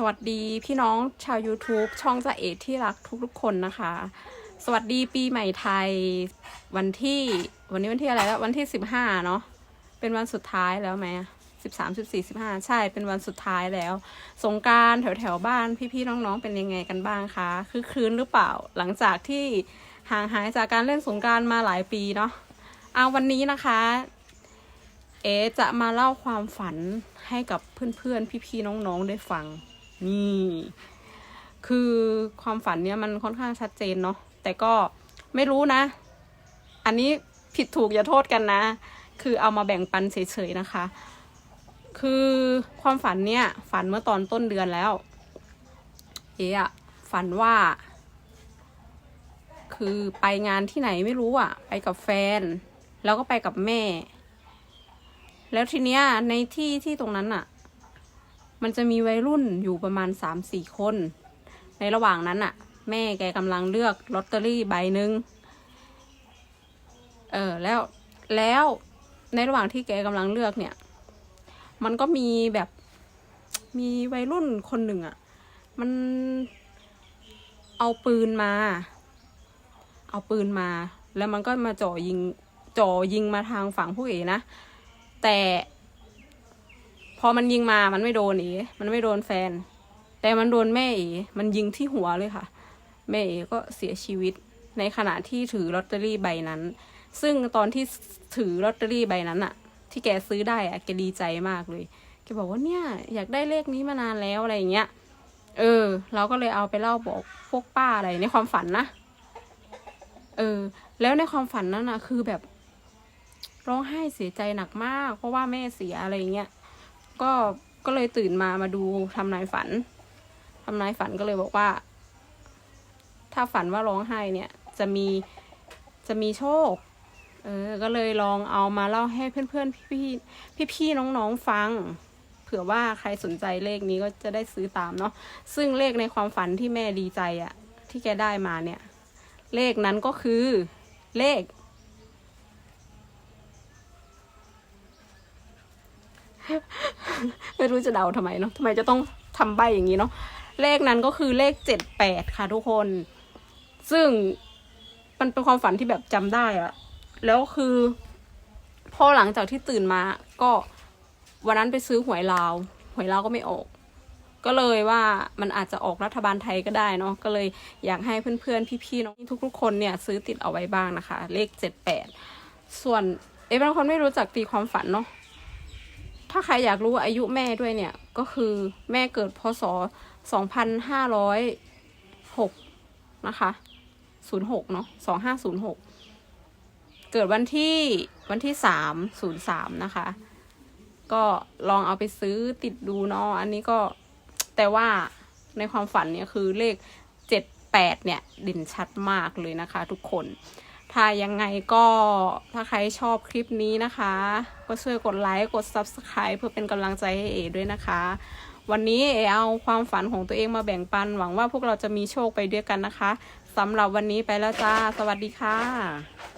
สวัสดีพี่น้องชาว YouTube ช่องจะเอที่รักทุกๆคนนะคะ สวัสดีปีใหม่ไทย วันที่วันนี้วันที่อะไรแล้ว วันที่สิบห้าเนาะเป็นวันสุดท้ายแล้วไหมสิบสามสิบสี่สิบห้าใช่เป็นวันสุดท้ายแล้ว สงการแถวแถวบ้านพี่ๆน้องๆเป็นยังไงกันบ้างคะคือคืนหรือเปล่าหลังจากที่ห่างหายจากการเล่นสงการมาหลายปีเนาะเอาวันนี้นะคะ เอจะมาเล่าความฝันให้กับเพื่อนๆพี่ๆน้องๆได้ฟัง นี่ คือความฝันเนี้ยมันค่อนข้างชัดเจนเนาะแต่ก็ไม่รู้นะ อันนี้ผิดถูกอย่าโทษกันนะ คือเอามาแบ่งปันเฉยๆนะคะ คือความฝันเนี้ยฝันเมื่อตอนต้นเดือนแล้ว เอะอะฝันว่า คือไปงานที่ไหนไม่รู้อะไปกับแฟน แล้วก็ไปกับแม่ แล้วทีเนี้ยในที่ที่ตรงนั้นอะ มันจะมีวัยรุ่นอยู่ประมาณสามสี่คน ในระหว่างนั้นอะแม่แกกำลังเลือกลอตเตอรี่ใบหนึ่งเออแล้วแล้วในระหว่างที่แกกำลังเลือกเนี่ย มันก็มีแบบมีวัยรุ่นคนหนึ่งอะมันเอาปืนมา เอาปืนมา แล้วมันก็มาจ่อยิงจ่อยิงมาทางฝั่งผู้เอนะ แต่ พอมันยิงมามันไม่โดนเอ๋มันไม่โดนแฟน แต่มันโดนแม่เอ๋มันยิงที่หัวเลยค่ะ แม่เอ๋ก็เสียชีวิตในขณะที่ถือลอตเตอรี่ใบนั้น ซึ่งตอนที่ถือลอตเตอรี่ใบนั้นอะที่แกซื้อได้อะแกดีใจมากเลยแกบอกว่าเนี่ย อยากได้เลขนี้มานานแล้วอะไรอย่างเงี้ย เออ เราก็เลยเอาไปเล่าบอกพวกป้าอะไรในความฝันนะ เออ แล้วในความฝันนั้นนะคือแบบร้องไห้เสียใจหนักมาก เพราะว่าแม่เสียอะไรเงี้ย ก็ก็เลยตื่นมามาดูทำนายฝันทำนายฝันก็เลยบอกว่า ถ้าฝันว่าร้องไห้เนี่ย จะมีจะมีโชค เออ ก็เลยลองเอามาเล่าให้เพื่อนๆพี่ๆพี่ๆน้องๆฟัง เผื่อว่าใครสนใจเลขนี้ก็จะได้ซื้อตามเนาะซึ่งเลขในความฝันที่แม่ดีใจอะที่แกได้มาเนี่ย เลขนั้นก็คือเลข ไม่รู้จะเดาทำไมเนาะทำไมจะต้องทำใบอย่างนี้เนาะเลขนั้นก็คือเลขเจ็ดแปดค่ะทุกคน ซึ่งมันเป็นความฝันที่แบบจำได้อะแล้วคือพอหลังจากที่ตื่นมาก็วันนั้นไปซื้อหวยลาว หวยลาวก็ไม่ออก ก็เลยว่ามันอาจจะออกรัฐบาลไทยก็ได้เนาะก็เลยอยากให้เพื่อนๆ พี่ๆน้องทุกๆคนเนี่ยซื้อติดเอาไว้บ้างนะคะ เลขเจ็ดแปดส่วนเอ๊ะบางคนไม่รู้จักตีความฝันเนาะ ถ้าใครอยากรู้อายุแม่ด้วยเนี่ย ก็คือแม่เกิดพศสองพันห้าร้อยหกนะคะศูนย์หกเนาะสองห้าศูนย์หกเกิดวันที่วันที่สามศูนย์สามนะคะ ก็ลองเอาไปซื้อติดดูเนาะ อันนี้ก็แต่ว่าในความฝันเนี่ยคือเลขเจ็ดแปดเนี่ยเด่นชัดมากเลยนะคะทุกคน ถ้ายังไงก็ถ้าใครชอบคลิปนี้นะคะ ก็ช่วยกดไลค์กด Subscribe เพื่อเป็นกำลังใจให้เอด้วยนะคะ วันนี้เอเอาความฝันของตัวเองมาแบ่งปัน หวังว่าพวกเราจะมีโชคไปด้วยกันนะคะสำหรับวันนี้ไปแล้วจ้า สวัสดีค่ะ